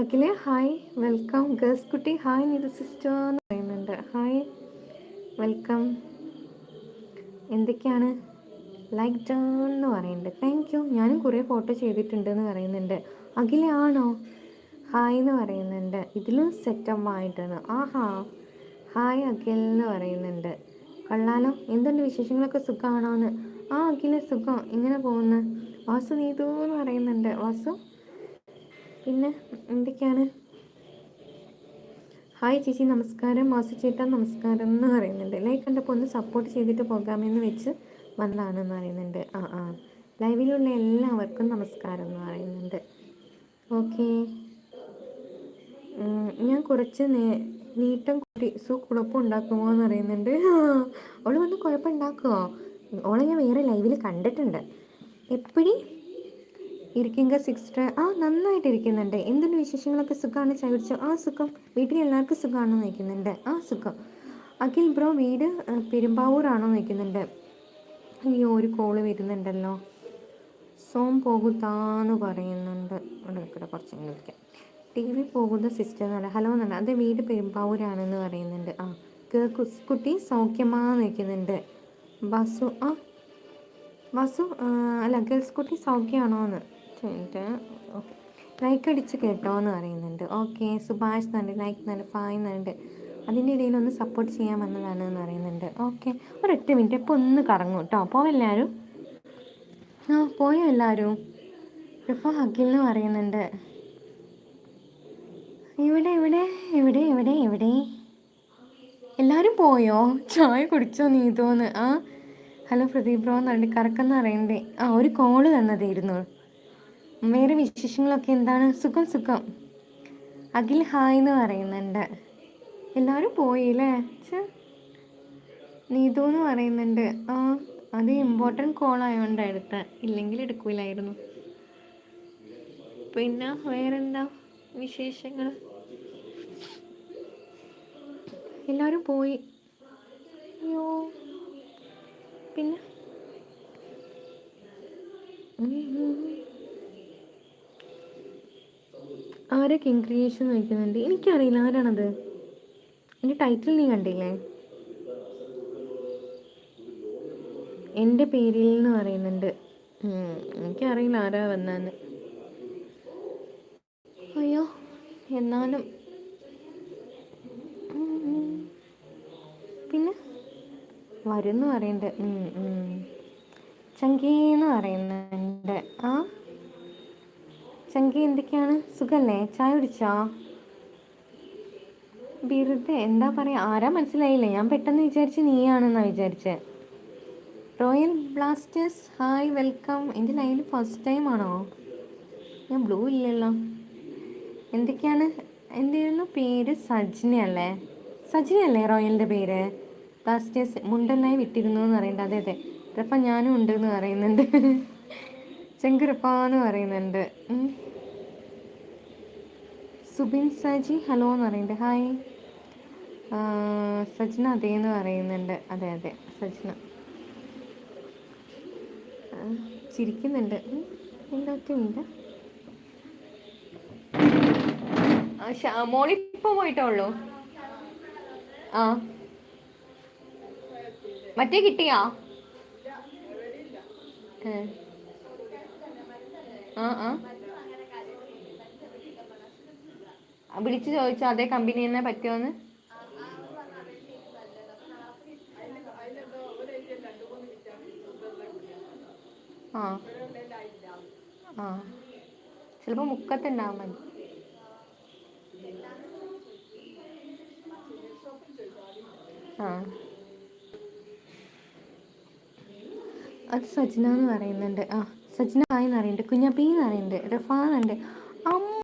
അഖിലെ hi welcome girls കുട്ടി hi Nita sister എന്ന് പറയുന്നുണ്ട്. ഹായ് വെൽക്കം എന്തൊക്കെയാണ്? ലൈക്ക് ഡൗൺ എന്ന് പറയുന്നുണ്ട്. താങ്ക് യു ഞാനും കുറേ ഫോട്ടോ ചെയ്തിട്ടുണ്ട് എന്ന് പറയുന്നുണ്ട്. അഖില ആണോ? ഹായ് എന്ന് പറയുന്നുണ്ട്. ഇതിലും സെറ്റപ്പ് ആയിട്ടാണ്. ആഹാ. ഹായ് അഖിൽ എന്ന് പറയുന്നുണ്ട്. കൊള്ളാലോ. എന്തുണ്ട് വിശേഷങ്ങളൊക്കെ സുഖമാണോ എന്ന് ആ അഖില സുഖം. ഇങ്ങനെ പോകുന്നു? വാസു നീതു എന്ന് പറയുന്നുണ്ട്. വാസു? പിന്നെ എന്തൊക്കെയാണ്? ഹായ് ചേച്ചി നമസ്കാരം. മാസി ചേട്ടാ നമസ്കാരം എന്ന് പറയുന്നുണ്ട്. ലൈക്ക് കണ്ടപ്പോൾ ഒന്ന് സപ്പോർട്ട് ചെയ്തിട്ട് പോകാമെന്ന് വെച്ച് വന്നതാണെന്ന് പറയുന്നുണ്ട്. ആ ആ. ലൈവിലുള്ള എല്ലാവർക്കും നമസ്കാരം എന്ന് പറയുന്നുണ്ട്. ഓക്കെ ഞാൻ കുറച്ച് നീട്ടം കൂട്ടി സു കുഴപ്പം ഉണ്ടാക്കുമോ എന്ന് പറയുന്നുണ്ട്. അവൾ വന്ന് കുഴപ്പം ഉണ്ടാക്കുമോ ഓളെ ഞാൻ വേറെ ലൈവിൽ കണ്ടിട്ടുണ്ട്. എപ്പോഴും ഇരിക്കുക സിക്സ് ആ നന്നായിട്ട് ഇരിക്കുന്നുണ്ട്. എന്തുണ്ട് വിശേഷങ്ങളൊക്കെ സുഖമാണ് ചവിടിച്ചോ ആ സുഖം. വീട്ടിൽ എല്ലാവർക്കും സുഖമാണോ നോക്കുന്നുണ്ട് ആ സുഖം. അഖിൽ ബ്രോ വീട് പെരുമ്പാവൂരാണോ? നിൽക്കുന്നുണ്ട് അയ്യോ ഒരു കോൾ വരുന്നുണ്ടല്ലോ. സോം പോകുതാന്ന് പറയുന്നുണ്ട്. ഇവിടെ കുറച്ച് വിളിക്കാം. ടി വി പോകുന്ന സിസ്റ്റർ എന്നല്ല ഹലോ എന്നല്ല അതെ വീട് പെരുമ്പാവൂരാണെന്ന് പറയുന്നുണ്ട്. ആ കുട്ടി സൗഖ്യമാ നിൽക്കുന്നുണ്ട് ബസു ആ വാസു അല്ല ഗേൾസ് കുട്ടി സൗഖ്യമാണോ എന്ന് ചോദിച്ചിട്ട് ഓക്കെ. ലൈക്ക് അടിച്ച് കേട്ടോ എന്ന് പറയുന്നുണ്ട്. ഓക്കെ സുഭാഷ് എന്നുണ്ട് ലൈക്ക് എന്നുണ്ട് ഫായ് എന്നുണ്ട് അതിന്റെ ഇടയിൽ ഒന്ന് സപ്പോർട്ട് ചെയ്യാൻ വന്നതാണ് എന്ന് പറയുന്നുണ്ട്. ഓക്കെ ഒരൊറ്റ മിനിറ്റ് ഇപ്പോൾ ഒന്ന് കറങ്ങും കേട്ടോ പോവെല്ലാവരും ആ പോയോ എല്ലാവരും ഇപ്പോൾ അഖിൽ എന്ന് പറയുന്നുണ്ട്. ഇവിടെ ഇവിടെ ഇവിടെ ഇവിടെ ഇവിടെ എല്ലാവരും പോയോ? ചായ കുടിച്ചോ നീതോന്ന്? ആ? ഹലോ പ്രദീപ് ബ്രോ എന്നുണ്ട് കറക്കെന്ന് അറിയണ്ടേ ആ ഒരു കോൾ തന്നതായിരുന്നു. വേറെ വിശേഷങ്ങളൊക്കെ എന്താണ്? സുഖം സുഖം. അഖിൽ ഹായ് എന്ന് പറയുന്നുണ്ട്. എല്ലാവരും പോയി അല്ലേ നീതു എന്ന് പറയുന്നുണ്ട്. ആ അത് ഇമ്പോർട്ടന്റ് കോൾ ആയതുകൊണ്ട് എടുത്ത ഇല്ലെങ്കിൽ എടുക്കൂലായിരുന്നു. പിന്നെ വേറെന്താ വിശേഷങ്ങൾ? എല്ലാവരും പോയി. അയ്യോ. പിന്നെ? ഉം. കിങ് ക്രിയേഷൻ വയ്ക്കുന്നുണ്ട് എനിക്കറിയില്ല. ആരാണത്? എന്റെ ടൈറ്റിൽ നീ കണ്ടില്ലേ? എന്റെ പേരിൽ എന്ന് പറയുന്നുണ്ട്. എനിക്കറിയില്ല ആരാ വന്നാന്ന് അയ്യോ എന്നാലും വരുന്നു പറയുന്നുണ്ട്. ചങ്കീന്ന് പറയുന്നുണ്ട്. ആ? ചങ്കി എന്തൊക്കെയാണ്? സുഖല്ലേ? ചായ കുടിച്ചോ? വെറുതെ എന്താ പറയാ? ആരാ മനസ്സിലായില്ല? ഞാൻ പെട്ടെന്ന് വിചാരിച്ച് നീയാണെന്നാ വിചാരിച്ചേ. Royal blasters hi welcome. എന്റെ ലൈനിൽ ഫസ്റ്റ് ടൈം ആണോ? ഞാൻ ബ്ലൂ ഇല്ലല്ലോ. എന്തൊക്കെയാണ്? എന്റെ പേര്? സജ്ന അല്ലേ സജ്ന അല്ലേ റോയലിന്റെ പേര്? ബ്ലാസ്റ്റേഴ്സ് മുണ്ടല്ലായി വിട്ടിരുന്നു എന്ന് പറയുന്നുണ്ട്. അതെ അതെ. റപ്പ ഞാനും ഉണ്ട് എന്ന് പറയുന്നുണ്ട്. ചെങ്കുരപ്പ എന്ന് പറയുന്നുണ്ട്. സുബിൻ സജി ഹലോ എന്ന് പറയുന്നുണ്ട്. ഹായ് സജ്ന അതേ എന്ന് പറയുന്നുണ്ട്. അതെ അതെ സജ്ന. ചിരിക്കുന്നുണ്ട്. എന്തൊക്കെ ഉണ്ട്? ആ മിനിറ്റ് മോളിപ്പോ പോയിട്ടേ ഉള്ളൂ. ആ. മറ്റേ കിട്ടിയാ? ആ ആ, വിളിച്ച് ചോദിച്ചോ അതേ കമ്പനി തന്നെ പറ്റുമോന്ന് ആ. ആ. ചിലപ്പോൾ മുക്കത്തുണ്ടാവും മതി. ആ. അത് സജ്ന എന്ന് പറയുന്നുണ്ട്. ആ സജ്ന ആയി എന്ന് അറിയുന്നുണ്ട് കുഞ്ഞപ്പി എന്ന് പറയുന്നുണ്ട് റഫാ